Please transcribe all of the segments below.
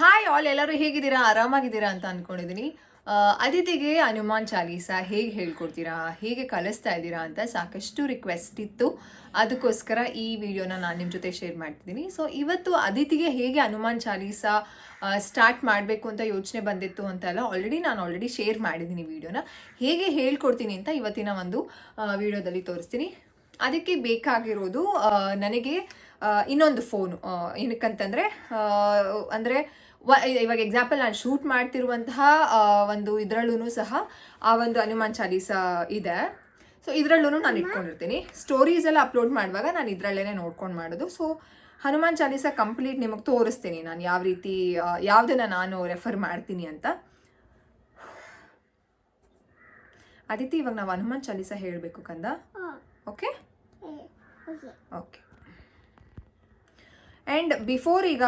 Hi all ಎಲ್ಲರೂ ಹೇಗಿದ್ದೀರಾ? ಆರಾಮಾಗಿದ್ದೀರಾ ಅಂತ ಅಂದ್ಕೊಂಡಿದ್ದೀನಿ ಅದಿತಿಗೆ ಹನುಮಾನ್ ಚಾಲೀಸ ಹೇಗೆ ಹೇಳ್ಕೊಡ್ತೀರಾ? ಹೇಗೆ ಕಲಿಸ್ತಾ ಇದ್ದೀರಾ ಅಂತ ಸಾಕಷ್ಟು ರಿಕ್ವೆಸ್ಟ್ ಇತ್ತು. ಅದಕ್ಕೋಸ್ಕರ ಈ ವಿಡಿಯೋನ ನಾನು ನಿಮ್ಮ ಜೊತೆ ಶೇರ್ ಮಾಡ್ತಿದ್ದೀನಿ. ಸೊ ಇವತ್ತು ಅದಿತಿಗೆ ಹೇಗೆ ಹನುಮಾನ್ ಚಾಲೀಸ ಸ್ಟಾರ್ಟ್ ಮಾಡಬೇಕು ಅಂತ ಯೋಚನೆ ಬಂದಿತ್ತು ಅಂತೆಲ್ಲ ಆಲ್ರೆಡಿ ನಾನು ಆಲ್ರೆಡಿ ಶೇರ್ ಮಾಡಿದ್ದೀನಿ ವಿಡಿಯೋನ. ಹೇಗೆ ಹೇಳ್ಕೊಡ್ತೀನಿ ಅಂತ ಇವತ್ತಿನ ಒಂದು ವಿಡಿಯೋದಲ್ಲಿ ತೋರಿಸ್ತೀನಿ. ಅದಕ್ಕೆ ಬೇಕಾಗಿರೋದು ನನಗೆ ಇನ್ನೊಂದು ಫೋನು ಏನಕ್ಕಂತಂದರೆ ಅಂದರೆ ಇವಾಗ ಎಕ್ಸಾಂಪಲ್ ನಾನು ಶೂಟ್ ಮಾಡ್ತಿರುವಂತಹ ಒಂದು ಇದರಲ್ಲೂ ಸಹ ಆ ಒಂದು ಹನುಮಾನ್ ಚಾಲೀಸ ಇದೆ. ಸೊ ಇದರಲ್ಲೂ ನಾನು ಇಟ್ಕೊಂಡಿರ್ತೀನಿ. ಸ್ಟೋರೀಸ್ ಎಲ್ಲ ಅಪ್ಲೋಡ್ ಮಾಡುವಾಗ ನಾನು ಇದರಲ್ಲೇ ನೋಡ್ಕೊಂಡು ಮಾಡೋದು. ಸೊ ಹನುಮಾನ್ ಚಾಲೀಸ ಕಂಪ್ಲೀಟ್ ನಿಮಗೆ ತೋರಿಸ್ತೀನಿ ನಾನು ಯಾವ ರೀತಿ ಯಾವುದನ್ನು ಯಾವುದನ್ನ ನಾನು ರೆಫರ್ ಮಾಡ್ತೀನಿ ಅಂತ. ಅದಿತಿ ಇವಾಗ ನಾವು ಹನುಮಾನ್ ಚಾಲೀಸ ಹೇಳಬೇಕು ಕಂದ? ಓಕೆ. ಓಕೆ ಆ್ಯಂಡ್ ಬಿಫೋರ್ ಈಗ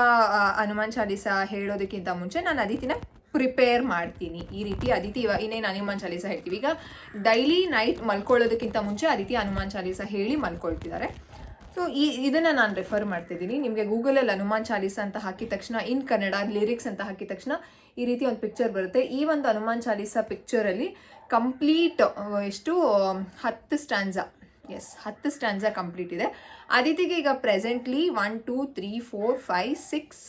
ಹನುಮಾನ್ ಚಾಲೀಸ ಹೇಳೋದಕ್ಕಿಂತ ಮುಂಚೆ ನಾನು ಅದಿತಿನ ಪ್ರಿಪೇರ್ ಮಾಡ್ತೀನಿ. ಈ ರೀತಿ ಅದಿತಿ ಇನ್ನೇನು ಹನುಮಾನ್ ಚಾಲೀಸ ಹೇಳ್ತೀವಿ. ಈಗ ಡೈಲಿ ನೈಟ್ ಮಲ್ಕೊಳ್ಳೋದಕ್ಕಿಂತ ಮುಂಚೆ ಅದಿತಿ ಹನುಮಾನ್ ಚಾಲೀಸ ಹೇಳಿ ಮಲ್ಕೊಳ್ತಿದ್ದಾರೆ ಸೊ ಈ ಇದನ್ನು ನಾನು ರೆಫರ್ ಮಾಡ್ತಿದ್ದೀನಿ ನಿಮಗೆ ಗೂಗಲಲ್ಲಿ ಹನುಮಾನ್ ಚಾಲೀಸ ಅಂತ ಹಾಕಿದ ತಕ್ಷಣ ಇನ್ ಕನ್ನಡ ಲಿರಿಕ್ಸ್ ಅಂತ ಹಾಕಿದ ತಕ್ಷಣ ಈ ರೀತಿ ಒಂದು ಪಿಕ್ಚರ್ ಬರುತ್ತೆ. ಈ ಒಂದು ಹನುಮಾನ್ ಚಾಲೀಸ ಪಿಕ್ಚರಲ್ಲಿ ಕಂಪ್ಲೀಟ್ ಎಷ್ಟು ಹತ್ತು ಸ್ಟ್ಯಾನ್ಸಾ ಎಸ್ ಹತ್ತು ಸ್ಟ್ಯಾನ್ಸ ಕಂಪ್ಲೀಟ್ ಇದೆ. ಅದಿತಿಗೆ ಈಗ presently one two three four five six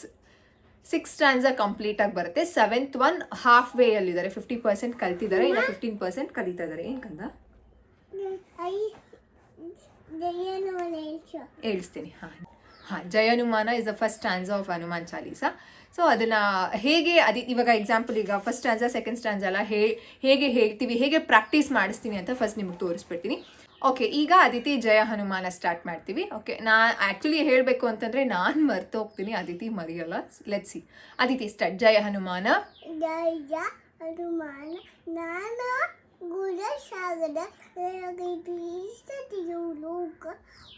six complete ಆಗಿ ಬರುತ್ತೆ. ಸೆವೆಂತ್ ಒನ್ ಹಾಫ್ ವೇ ಅಲ್ಲಿದ್ದಾರೆ ಫಿಫ್ಟಿ ಪರ್ಸೆಂಟ್ ಕಲ್ತಿದ್ದಾರೆ. ಇನ್ನು ಫಿಫ್ಟೀನ್ ಪರ್ಸೆಂಟ್ ಕಲಿತಾ ಇದ್ದಾರೆ. ಏನು ಕಂದ? ಹೇಳ್ತೀನಿ. ಹಾಂ. ಹಾಂ ಜಯ Hanuman is the first stands of Hanuman Chalisa so ಅದನ್ನು ಹೇಗೆ ಅದು, ಇವಾಗ ಎಕ್ಸಾಂಪಲ್ ಈಗ ಫಸ್ಟ್ ಸ್ಟ್ಯಾನ್ಸ ಸೆಕೆಂಡ್ ಸ್ಟ್ಯಾಂಡ್ಸ್ ಎಲ್ಲ ಹೇಗೆ ಹೇಳ್ತೀವಿ, ಹೇಗೆ ಪ್ರಾಕ್ಟೀಸ್ ಮಾಡಿಸ್ತೀನಿ ಅಂತ ಫಸ್ಟ್ ನಿಮ್ಗೆ ತೋರಿಸ್ಬಿಡ್ತೀನಿ. ಓಕೆ ಈಗ ಅದಿತಿ ಜಯ ಹನುಮಾನ ಸ್ಟಾರ್ಟ್ ಮಾಡ್ತೀವಿ. ಓಕೆ ನಾ ಆ್ಯಕ್ಚುಲಿ ಹೇಳಬೇಕು ಅಂತಂದರೆ ನಾನು ಮರ್ತು ಹೋಗ್ತೀನಿ ಅದಿತಿ ಮರೆಯಲ್ಲ. ಲೆಟ್ ಸಿ ಅದಿತಿ ಸ್ಟಾರ್ಟ್ ಜಯ ಹನುಮಾನ. ಜಯ ಹನುಮಾನ. ನಾನು ಗುಣ ಸಾಗರ ಲೋಕ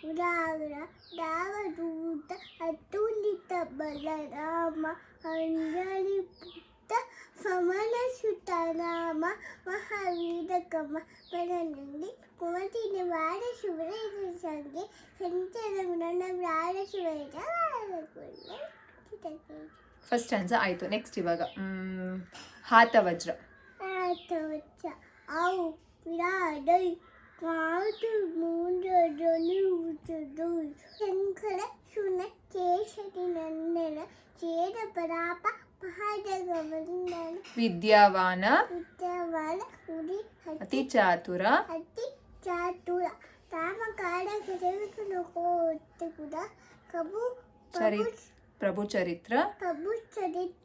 ಉದಾಗರ ದಾವದೂತ ಅತುಲಿತ, ಬಲರಾಮ, ಅಂಜಲಿ ಪುತ್ತ ಸಮನ ಸುತ ನಾಮ ಮಹಾವೀರ ಕಮ ಪರನಲ್ಲಿ ಕುಮತಿನ ವಾರ ಶುಭ್ರ ಸಂಗೆ ಸಂಚರ ಗುಣ ವಾರ ಶುಭ್ರ ಫಸ್ಟ್ ಸ್ಟ್ಯಾನ್ಸ ಆಯಿತು ನೆಕ್ಸ್ಟ್ ಇವಾಗ ಮ್, ಹಾತ ವಜ್ರ ಆತವಚ್ಚ ಅವು ವಿರಾಡೈ ಕಾದು ಮೂಂಡೊಡಲು ಉತ್ತದು ಶಂಕರ ಶುನ ಕೇಶರಿ ನಂದನ ಚೇದ ಪರಾಪ విద్యావాన అతి చాతుర అతి చాతుర తామ కాడ కూడా కబు చరి ప్రభు చరిత్ర ప్రభు చరిత్ర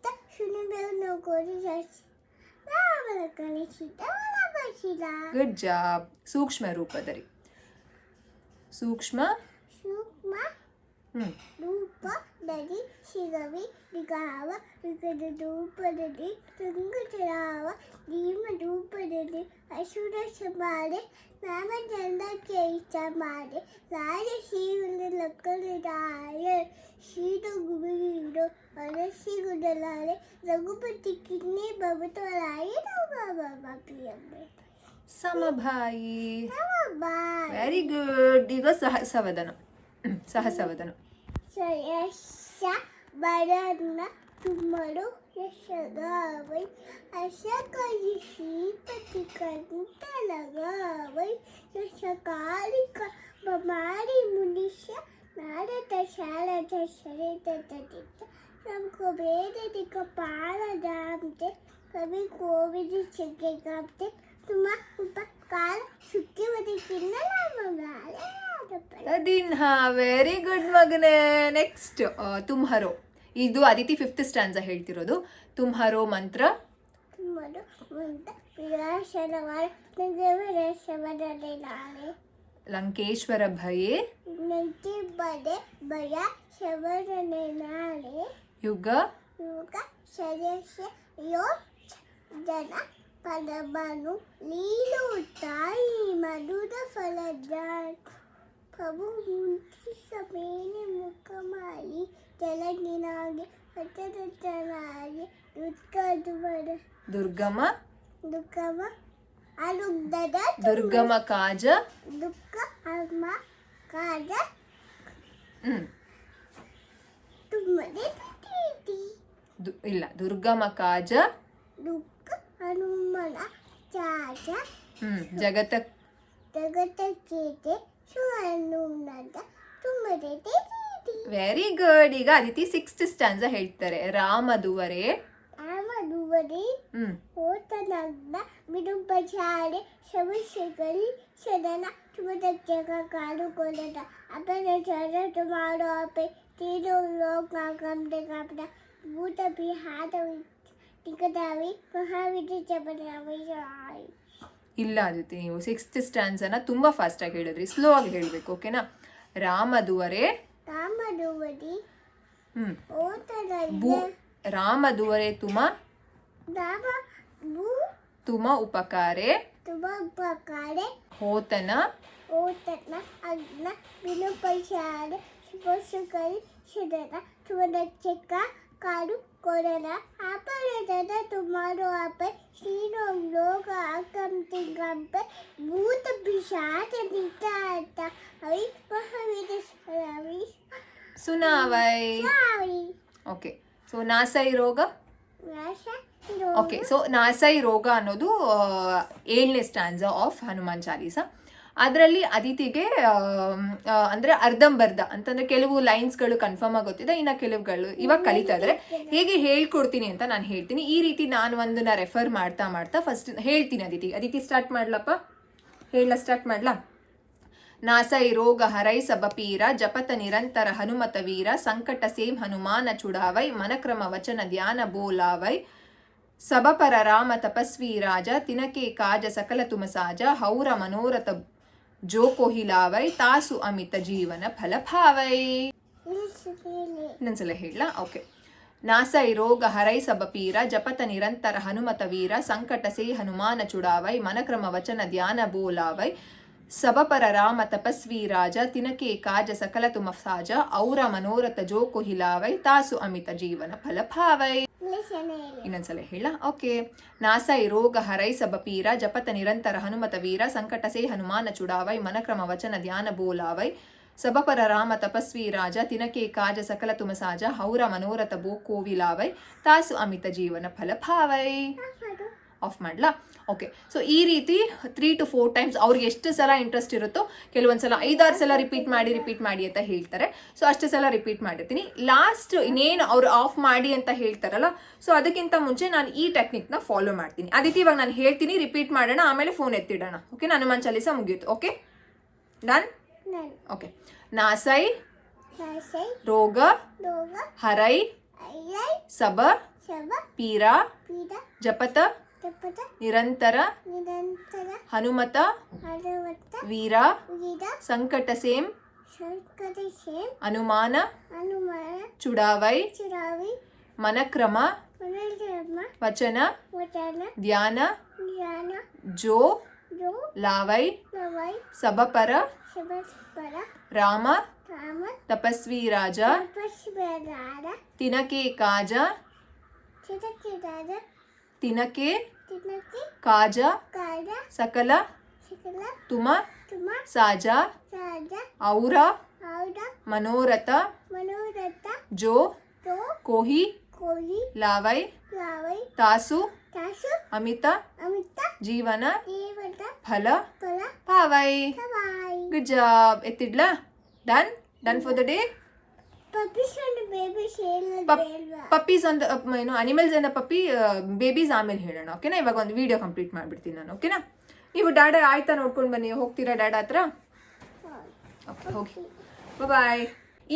గుడ్ జాబ్ సూక్ష్మ రూపదరి సూక్ష్మ సూక్ష్మ ധൂപധരി ശിരവി വികാവ വികത ധൂപധരി തുങ്കുചരാവ ഭീമധൂപധരി അസുരശമാരെ നാമചന്ദ്രമാരെ രാജശീലക്കലായ ശ്രീരഘുബിയുടെ അനശ്രീകുടലായ രഘുപതി കിന്നെ ഭവതോളായ പ്രിയമ്മേ സമഭായി. വെരി ഗുഡ് ഇത് സഹസവദനം ಅಸುರ ಸಮಾರೆ ನಾಮ ಚಂದಕ್ಕೆ ಇಷ್ಟ ಮಾಡಿ ರಾಜ ಶ್ರೀಗಳ ಲಕ್ಕಣರಾಯ ಶ್ರೀದ ಗುರುಗಿರೋ ಅರಸಿ ಗುಡಲಾರೆ ರಘುಪತಿ ಕಿನ್ನೆ ಭಗವತರಾಯ ಬಾಬಾ ಪ್ರಿಯಮ್ಮೆ ಸಮಭಾಯಿ ಬಾಯ್ ವೆರಿ ಗುಡ್ ಈಗ ಸಹಸವದನ ಹ್ಮ್, ಸಹಸವದನ ಯಶ ಬರನ್ನ ತುಮ್ಮರು ಯಶಗಾವೈ ಅಶಕಲಿ ಶ್ರೀಪತಿ ಕಂತಲಗಾವೈ ಯಶಕಾಲಿಕ ಬಮಾರಿ ಮುನಿಷ್ಯ ನಾರದ ಶಾರದ ಶರಿತ ತದಿತ ನಮ್ಕೋ ಬೇದದಿಕ ಪಾಲದಾಂತೆ ಕವಿ ಕೋವಿದ ಚೆಗೆಗಾಂತೆ ತುಮ ಉಪಕಾರ ಸುಖಿವದಿ ಕಿನ್ನಲ ಮಗಾಲೆ ಅದಿನ್ ಹಾ ವೆರಿ ಗುಡ್ ಮಗನೇ. ನೆಕ್ಸ್ಟ್ ತುಮ್ಹರೋ. ಇದು ಅದಿತಿ ಫಿಫ್ತ್ ಸ್ಟ್ಯಾಂಡ್ಸ ಹೇಳ್ತಿರೋದು. ತುಮ್ಹರೋ ಮಂತ್ರ. ಲಂಕೇಶ್ವರ ಭಯೇ. ಭಯ ಯುಗ. ಯುಗ ಯೋ ಜನ ಪದಬನು. ಲೀಲು ತಾಯಿ ಮಧುರ ಫಲದ ಪ್ರಭು ಮುಂಚಿ ಮುಖ ಮಾಡಿ ಹಠದನಾಗಿ ದುಃಖದು ಬಡ ದುರ್ಗಮ? ದುಃಖವ ಅರುಗ್ಧದ ದುರ್ಗಮ ಕಾಜ? ದುಃಖ ಅಮ್ಮ ಕಾಜ. ಹ್ಮ್. ತುಮ್ಮದೆ ಪ್ರೀತಿ ದು- ಇಲ್ಲ ದುರ್ಗಮ ಕಾಜ. ದುಃಖ ಹನುಮನ ಚಾಚ. ಹ್ಮ್ ಜಗತ ಜಗತ್ತ ತುಂಬದೆ ತೀಟಿ ವೆರಿ ಗುಡ್ ಈಗ ಅದಿತಿ ಸಿಕ್ಸ್ತ್ ಸ್ಟ್ಯಾನ್ಸ ಹೇಳ್ತಾರೆ. ರಾಮದುವರೆ. ಆಮದುವರಿ ಹ್ಮ್. ಓತನಗ್ನ ಬಿಡುಪಚಾರೆ ಸಮಸ್ಯೆಗಳು ಸದನ ತುಮದಕ್ಕೆ ಕಾಡುಕೊಳ್ಳದ ಅಪನ ಚರಟ ಮಾಡೋ ಅಪೆ ತೀರೋ ಲೋಕ ಗಮನ ಗಮನ ಭೂತ ಬಿಹಾದ ಟಿಕದಾವಿ ಮಹಾವಿದ್ಯ ಚಪದಾವಿ ಇಲ್ಲ ಅದಿತಿ ನೀವು ಸಿಕ್ಸ್ತ್ ಸ್ಟ್ಯಾನ್ಸನ ತುಂಬಾ ಫಾಸ್ಟ್ ಆಗಿ ಹೇಳಿದ್ರಿ. ಸ್ಲೋ ಆಗಿ ಹೇಳಬೇಕು ಓಕೆನಾ ರಾಮದುವರೆ. ರಾಮದುವರಿ. ಹ್ಮ್. ಭೂ ರಾಮದುವರೆ ತುಮ ನಾಮ ಭೂ ತುಮ ಉಪಕಾರೆ. ತುಮ ಉಪಕಾರೆ. ಹೋತನ. ಓತನ ಅಗ್ನ ಬಿಡುಪಚಾರೆ ಪೋಷಕರು ಸದನ ತುಮದಕ್ಕ ಕಾಡು ಕೊಡಲ ಅಪರಾಧದ ತುಮಾರು ಅಪ ಶ್ರೀನೋ ಲೋಕ ಅಕಂತಿ ಗಂಪೆ ಭೂತ ಪಿಶಾಚ ನಿಕಾಟ ಐ ಮಹಾವೀರ ಸ್ವಾಮಿ. ಸುನಾವೈ. ಓಕೆ ಸೊ ನಾಸೈ ರೋಗ? ಓಕೆ ಸೊ ನಾಸೈ ರೋಗ ಅನ್ನೋದು ಏಳನೇ ಸ್ಟ್ಯಾಂಡ್ಸ್ ಆಫ್ ಹನುಮಾನ್ ಚಾಲೀಸ. ಅದರಲ್ಲಿ ಅದಿತಿಗೆ ಅಂದರೆ ಅರ್ಧಂಬರ್ಧ, ಅಂತಂದ್ರೆ ಕೆಲವು ಲೈನ್ಸ್ಗಳು ಕನ್ಫರ್ಮ್ ಆಗೋತಿದೆ, ಇನ್ನು ಕೆಲವುಗಳು ಇವಾಗ ಕಲಿತಾ ಇದ್ರೆ ಹೇಗೆ ಹೇಳ್ಕೊಡ್ತೀನಿ ಅಂತ ನಾನು ಹೇಳ್ತೀನಿ. ಈ ರೀತಿ ನಾನು ಒಂದನ್ನ ರೆಫರ್ ಮಾಡ್ತಾ ಮಾಡ್ತಾ ಫಸ್ಟ್ ಹೇಳ್ತೀನಿ ಅದಿತಿ. ಅದಿತಿ ಸ್ಟಾರ್ಟ್ ಮಾಡ್ಲಪ್ಪ? ಹೇಳ ಸ್ಟಾರ್ಟ್ ಮಾಡ್ಲಾ? ನಾಸೈ ರೋಗ ಹರೈ ಸಬಪೀರ ಜಪತ ನಿರಂತರ ಹನುಮತ ವೀರ, ಸಂಕಟ ಸೇಮ್ ಹನುಮಾನ ಚುಡಾವೈ, ಮನಕ್ರಮ ವಚನ ಧ್ಯಾನ ಬೋಲಾವೈ ಸಬಪರ ರಾಮ ತಪಸ್ವಿ ರಾಜ, ತಿನಕೆ ಕಾಜ ಸಕಲ ತುಮಸಾಜ ಹೌರ ಮನೋರಥ ಜೋ ಕೊಹಿಲಾವೈ, ತಾಸು ಅಮಿತ ಜೀವನ ಫಲಭಾವೈ. ಇನ್ನೊಂದ್ಸಲ ಹೇಳ ಓಕೆ. ನಾಸೈ ರೋಗ ಹರೈ ಸಬಪೀರ ಜಪತ ನಿರಂತರ ಹನುಮತ ವೀರ, ಸಂಕಟ ಸೇ ಹನುಮಾನ ಚುಡಾವೈ, ಮನಕ್ರಮ ವಚನ ಧ್ಯಾನ ಬೋಲಾವೈ, ಸಬಪರ ರಾಮ ತಪಸ್ವಿ ರಾಜ, ತಿನಕೆ ಕಾಜ ಸಕಲ ತುಮ ಸಾಜ, ಔರ ಮನೋರಥ ಜೋ ಕುಹಿಲಾವೈ, ತಾಸು ಅಮಿತ ಜೀವನ ಫಲಭಾವೈ. ಇನ್ನೊಂದ್ಸಲ ಹೇಳ. ಓಕೆ. ನಾಸೈ ರೋಗ ಹರೈ ಸಬಪೀರ ಜಪತ ನಿರಂತರ ಹನುಮತ ವೀರ, ಸಂಕಟ ಸೇ ಹನುಮಾನ ಚುಡಾವೈ, ಮನಕ್ರಮ ವಚನ ಧ್ಯಾನ ಬೋಲಾವೈ, ಸಬಪರ ರಾಮ ತಪಸ್ವಿ ರಾಜ, ತಿನಕೆ ಕಾಜ ಸಕಲ ತುಮಸಾಜ ಹೌರ ಮನೋರಥ ಬೋ ಕೋವಿಲಾವೈ, ತಾಸು ಅಮಿತ ಜೀವನ ಫಲಭಾವೈ ಆಫ್ ಮಾಡ್ಲಾ? ಓಕೆ ಸೊ ಈ ರೀತಿ ತ್ರೀ ಟು ಫೋರ್ ಟೈಮ್ಸ್ ಅವ್ರಿಗೆ ಎಷ್ಟು ಸಲ ಇಂಟ್ರೆಸ್ಟ್ ಇರುತ್ತೋ ಕೆಲವೊಂದು ಸಲ ಐದಾರು ಸಲ ರಿಪೀಟ್ ಮಾಡಿ ರಿಪೀಟ್ ಮಾಡಿ ಅಂತ ಹೇಳ್ತಾರೆ. ಸೊ ಅಷ್ಟು ಸಲ ರಿಪೀಟ್ ಮಾಡಿರ್ತೀನಿ. ಲಾಸ್ಟ್ ಇನ್ನೇನು ಅವ್ರು ಆಫ್ ಮಾಡಿ ಅಂತ ಹೇಳ್ತಾರಲ್ಲ ಸೊ ಅದಕ್ಕಿಂತ ಮುಂಚೆ ನಾನು ಈ ಟೆಕ್ನಿಕ್ನ ಫಾಲೋ ಮಾಡ್ತೀನಿ. ಅದಕ್ಕೆ ಇವಾಗ ನಾನು ಹೇಳ್ತೀನಿ ರಿಪೀಟ್ ಮಾಡೋಣ ಆಮೇಲೆ ಫೋನ್ ಎತ್ತಿಡೋಣ. ಓಕೆ ಹನುಮಾನ್ ಚಾಲಿಸ ಮುಗಿಯುತ್ತೆ. ಓಕೆ ಡನ್ ಓಕೆ ನಾಸೈ ರೋಗ ಹರೈ ಸಬ ಪೀರಾ ಜಪತ ನಿರಂತರ ನಿರಂತರ ಹನುಮತ ಹರವತ್ತ ವೀರ ವಿಧ ಸಂಕಟ ಸೇಮ್ ಸಂಕಟ ಸೇಮ್ ಅನುಮಾನ ಅನುಮಾನ ಚುಡಾವೈ ಚುರಾವಿ ಮನಕ್ರಮ ಮನೋರಮ ವಚನ ವಚನ ಧ್ಯಾನ ಜ್ಞಾನ ಜೋ ಜೋ ಲಾವೈ ನವೈ ಸಬಪರ ಶಬಸ್ಪರ ರಾಮ ರಾಮ ತಪಸ್ವಿ ರಾಜ ತಪಸ್ವರಾದ ತಿನಕೆ ಕಾಜ ಚಿತಕಿದಾದ ತಿನಕೆ ಕಾಜ ಸಕಲ ತುಮ ಸಾಜ ಔರ ಮನೋರಥ ಜೋ ಕೋಹಿ ಲಾವೈ ಲಾವೈ ತಾಸು ಅಮಿತ ಜೀವನ ಫಲ ಪಾವೈ. Good job ಎತ್ತಿಡ್ಲಾ done done for the day puppies ಒಂದು ಏನು ಅನಿಮಲ್ಸ್ ಅಂದ ಪಪ್ಪಿ ಬೇಬೀಸ್ ಆಮೇಲೆ ಹೇಳೋಣ ಓಕೆನಾ ಇವಾಗ ಒಂದು ವಿಡಿಯೋ ಕಂಪ್ಲೀಟ್ ಮಾಡ್ಬಿಡ್ತೀನಿ ನಾನು ಓಕೆನಾ ನೀವು ಡ್ಯಾಡ ಆಯ್ತಾ ನೋಡ್ಕೊಂಡು ಬನ್ನಿ ಹೋಗ್ತೀರಾ ಡ್ಯಾಡ ಹತ್ರ? ಓಕೆ ಹೋಗಿ. ಬಾಯ್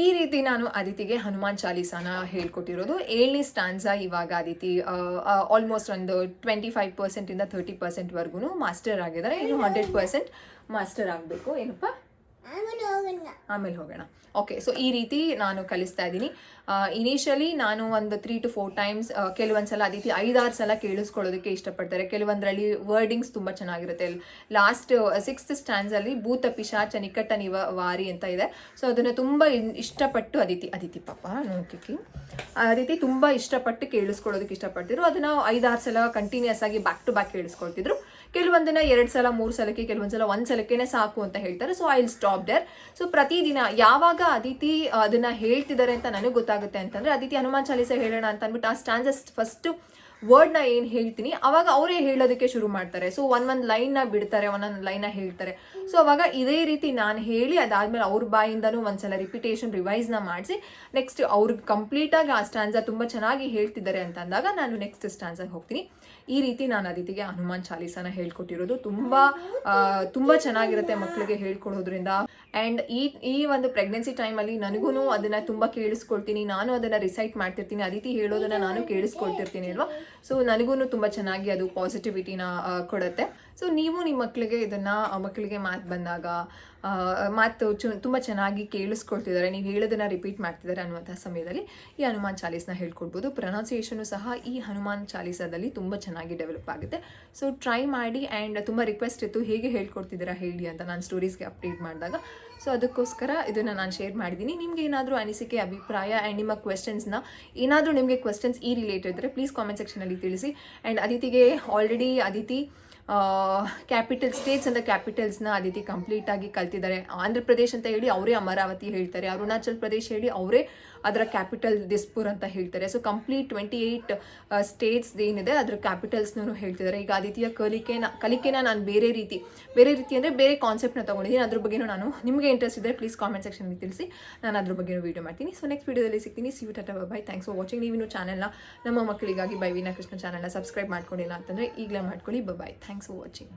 ಈ ರೀತಿ ನಾನು ಅದಿತಿಗೆ ಹನುಮಾನ್ ಚಾಲೀಸಾನ ಹೇಳ್ಕೊಟ್ಟಿರೋದು. ಏಳನೇ ಸ್ಟಾನ್ಸ ಇವಾಗ ಅದಿತಿ ಆಲ್ಮೋಸ್ಟ್ ಒಂದು ಟ್ವೆಂಟಿ ಫೈವ್ ಪರ್ಸೆಂಟಿಂದ ತರ್ಟಿ ಪರ್ಸೆಂಟ್ವರೆಗೂ ಮಾಸ್ಟರ್ ಆಗಿದ್ದಾರೆ. ಇನ್ನು ಹಂಡ್ರೆಡ್ ಪರ್ಸೆಂಟ್ ಮಾಸ್ಟರ್ ಆಗಬೇಕು ಏನಪ್ಪ? ಆಮೇಲೆ ಹೋಗೋಣ. ಓಕೆ ಸೊ ಈ ರೀತಿ ನಾನು ಕಲಿಸ್ತಾ ಇದ್ದೀನಿ. ಇನಿಷಿಯಲಿ ನಾನು ಒಂದು ತ್ರೀ ಟು ಫೋರ್ ಟೈಮ್ಸ್ ಕೆಲವೊಂದು ಸಲ ರೀತಿ ಐದಾರು ಸಲ ಕೇಳಿಸ್ಕೊಳ್ಳೋದಕ್ಕೆ ಇಷ್ಟಪಡ್ತಾರೆ. ಕೆಲವೊಂದರಲ್ಲಿ ವರ್ಡಿಂಗ್ಸ್ ತುಂಬ ಚೆನ್ನಾಗಿರುತ್ತೆ. ಲಾಸ್ಟ್ ಸಿಕ್ಸ್ತ್ ಸ್ಟ್ಯಾಂಡ್ಸಲ್ಲಿ ಭೂತ ಪಿಶಾಚ ನಿಕಟ ನಿವ ವಾರಿ ಅಂತ ಇದೆ. ಸೊ ಅದನ್ನು ತುಂಬ ಇಷ್ಟಪಟ್ಟು ಅದಿತಿ ಅದಿತಿ ಪಾಪ ನೋಕಿಕ್ಕಿ ಅದಿತಿ ತುಂಬ ಇಷ್ಟಪಟ್ಟು ಕೇಳಿಸ್ಕೊಳ್ಳೋದಕ್ಕೆ ಇಷ್ಟಪಡ್ತಿದ್ರು. ಅದನ್ನು ಐದಾರು ಸಲ ಕಂಟಿನ್ಯೂಸ್ ಆಗಿ ಬ್ಯಾಕ್ ಟು ಬ್ಯಾಕ್ ಕೇಳಿಸ್ಕೊಳ್ತಿದ್ರು. ಕೆಲವೊಂದನ್ನ ಎರಡು ಸಲ, ಮೂರು ಸಲಕ್ಕೆ ಕೆಲವೊಂದ್ಸಲ ಒಂದು ಸಲಕ್ಕೇನೆ ಸಾಕು ಅಂತ ಹೇಳ್ತಾರೆ. So I will stop there so ಪ್ರತಿದಿನ ಯಾವಾಗ ಅದಿತಿ ಅದನ್ನ ಹೇಳ್ತಿದ್ದಾರೆ ಅಂತ ನನಗೆ ಗೊತ್ತಾಗುತ್ತೆ ಅಂತಂದ್ರೆ, ಅದಿತಿ, ಹನುಮಾನ್ ಚಾಲೀಸ ಹೇಳೋಣ ಅಂತ ಅಂದ್ಬಿಟ್ಟು ಆ ಸ್ಟ್ಯಾನ್ಸಸ್ ಫಸ್ಟ್ ವರ್ಡ್ನ ಏನು ಹೇಳ್ತೀನಿ, ಅವಾಗ ಅವರೇ ಹೇಳೋದಕ್ಕೆ ಶುರು ಮಾಡ್ತಾರೆ. ಸೊ ಒಂದೊಂದು ಲೈನ್ನ ಬಿಡ್ತಾರೆ ಒಂದೊಂದು ಲೈನ್ನ ಹೇಳ್ತಾರೆ. ಸೊ ಅವಾಗ ಇದೇ ರೀತಿ ನಾನು ಹೇಳಿ ಅದಾದ್ಮೇಲೆ ಅವ್ರ ಬಾಯಿಂದನೂ ಒಂದ್ಸಲ ರಿಪಿಟೇಷನ್ ರಿವೈಸ್ನ ಮಾಡಿಸಿ ನೆಕ್ಸ್ಟ್ ಅವ್ರಿಗೆ ಕಂಪ್ಲೀಟಾಗಿ ಆ ಸ್ಟ್ಯಾನ್ಸ ತುಂಬ ಚೆನ್ನಾಗಿ ಹೇಳ್ತಿದ್ದಾರೆ ಅಂತ ಅಂದಾಗ ನಾನು ನೆಕ್ಸ್ಟ್ ಸ್ಟ್ಯಾನ್ಸಾಗಿ ಹೋಗ್ತೀನಿ. ಈ ರೀತಿ ನಾನು ಅದಿತಿಗೆ ಹನುಮಾನ್ ಚಾಲೀಸನ ಹೇಳ್ಕೊಟ್ಟಿರೋದು ತುಂಬ ತುಂಬ ಚೆನ್ನಾಗಿರುತ್ತೆ ಮಕ್ಕಳಿಗೆ ಹೇಳ್ಕೊಡೋದ್ರಿಂದ. ಆ್ಯಂಡ್ ಈ ಈ ಒಂದು ಪ್ರೆಗ್ನೆನ್ಸಿ ಟೈಮಲ್ಲಿ ನನಗೂ ಅದನ್ನು ತುಂಬ ಕೇಳಿಸ್ಕೊಳ್ತೀನಿ. ನಾನು ಅದನ್ನು ರಿಸೈಟ್ ಮಾಡ್ತಿರ್ತೀನಿ. ಅದಿತಿ ಹೇಳೋದನ್ನು ನಾನು ಕೇಳಿಸ್ಕೊಳ್ತಿರ್ತೀನಿ ಅಲ್ವಾ? ಸೊ ನನಗೂ ತುಂಬ ಚೆನ್ನಾಗಿ ಅದು ಪಾಸಿಟಿವಿಟಿನ ಕೊಡುತ್ತೆ. ಸೊ ನೀವು ನಿಮ್ಮ ಮಕ್ಕಳಿಗೆ ಇದನ್ನು ಮಕ್ಕಳಿಗೆ ಮಾತು ಬಂದಾಗ ಮಾತು ಚು, ತುಂಬ ಚೆನ್ನಾಗಿ ಕೇಳಿಸ್ಕೊಳ್ತಿದ್ದಾರೆ. ನೀವು ಹೇಳೋದನ್ನ ರಿಪೀಟ್ ಮಾಡ್ತಿದ್ದಾರೆ ಅನ್ನುವಂಥ ಸಮಯದಲ್ಲಿ ಈ ಹನುಮಾನ್ ಚಾಲೀಸ್ನ ಹೇಳ್ಕೊಡ್ಬೋದು. ಪ್ರೊನೌನ್ಸಿಯೇಷನು ಸಹ ಈ ಹನುಮಾನ್ ಚಾಲೀಸದಲ್ಲಿ ತುಂಬ ಚೆನ್ನಾಗಿ ಡೆವಲಪ್ ಆಗುತ್ತೆ. ಸೊ ಟ್ರೈ ಮಾಡಿ ಆ್ಯಂಡ್ ತುಂಬ ರಿಕ್ವೆಸ್ಟ್ ಇತ್ತು. ಹೇಗೆ ಹೇಳ್ಕೊಡ್ತಿದ್ದೀರಾ ಹೇಳಿ ಅಂತ ನಾನು ಸ್ಟೋರೀಸ್ಗೆ ಅಪ್ಡೇಟ್ ಮಾಡಿದಾಗ. ಸೊ ಅದಕ್ಕೋಸ್ಕರ ಇದನ್ನು ನಾನು ಶೇರ್ ಮಾಡಿದ್ದೀನಿ ನಿಮಗೆ ಏನಾದರೂ ಅನಿಸಿಕೆ, ಅಭಿಪ್ರಾಯ ಆ್ಯಂಡ್ ನಿಮ್ಮ ಕ್ವೆಶನ್ಸ್ನ ಏನಾದರೂ ನಿಮಗೆ ಕ್ವೆಶನ್ಸ್ ಈ ರಿಲೇಟೆಡ್ ಇದ್ದರೆ ಪ್ಲೀಸ್ ಕಾಮೆಂಟ್ ಸೆಕ್ಷನಲ್ಲಿ ತಿಳಿಸಿ. ಆ್ಯಂಡ್ ಅದಿತಿಗೆ ಆಲ್ರೆಡಿ ಅದಿತಿ ಕ್ಯಾಪಿಟಲ್ ಸ್ಟೇಟ್ಸ್ ಅಂದರೆ ಕ್ಯಾಪಿಟಲ್ಸ್ನ ಅದಿತಿ ಕಂಪ್ಲೀಟ್ ಆಗಿ ಕಲ್ತಿದ್ದಾರೆ. ಆಂಧ್ರ ಪ್ರದೇಶ್ ಅಂತ ಹೇಳಿ ಅವರೇ ಅಮರಾವತಿ ಹೇಳ್ತಾರೆ. ಅರುಣಾಚಲ್ ಪ್ರದೇಶ್ ಹೇಳಿ ಅವರೇ ಅದರ ಕ್ಯಾಪಿಟಲ್ ದಿಸ್ಪುರ್ ಅಂತ ಹೇಳ್ತಾರೆ. So complete twenty eight states ಏನಿದೆ, ಅದರ ಕ್ಯಾಪಿಟಲ್ಸ್ನೂ ಹೇಳ್ತಿದ್ದಾರೆ. ಈಗ ಆದಿತ್ಯ ಕಲಿಕೆನ ಕಲಿಕೆನ ನಾನು ಬೇರೆ ರೀತಿ ಬೇರೆ ರೀತಿ ಅಂದರೆ ಬೇರೆ ಕಾನ್ಸೆಪ್ಟ್ನ ತೊಗೊಂಡಿದ್ದೀನಿ ಅದ್ರ ಬಗ್ಗೆ ನಾನು ನಿಮಗೆ ಇಂಟ್ರೆಸ್ಟ್ ಇದ್ದರೆ ಪ್ಲೀಸ್ ಕಾಮೆಂಟ್ ಸೆಕ್ಷನ್ಗೆ ತಿಳಿಸಿ. ನಾನು ಅದ್ರ ಬಗ್ಗೆ ವೀಡಿಯೋ ಮಾಡ್ತೀನಿ. ಸೊ ನೆಕ್ಸ್ಟ್ ವೀಡಿಯೋದಲ್ಲಿ ಸಿಗ್ತೀನಿ. See you tata bye thanks for watching ನೀವು ಚಾನಲ್ನ ನಮ್ಮ ಮಕ್ಕಳಿಗಾಗಿ ಬೈ ವಿನಾ ಕೃಷ್ಣ ಚಾನಲ್ನ ಸಬ್ಸ್ಕ್ರೈಬ್ ಮಾಡ್ಕೊಂಡಿಲ್ಲ ಅಂತಂದರೆ ಈಗಲೇ ಮಾಡ್ಕೊಳ್ಳಿ. ಬಾಯ್ ಥ್ಯಾಂಕ್ಸ್ ಫಾರ್ ವಾಚಿಂಗ್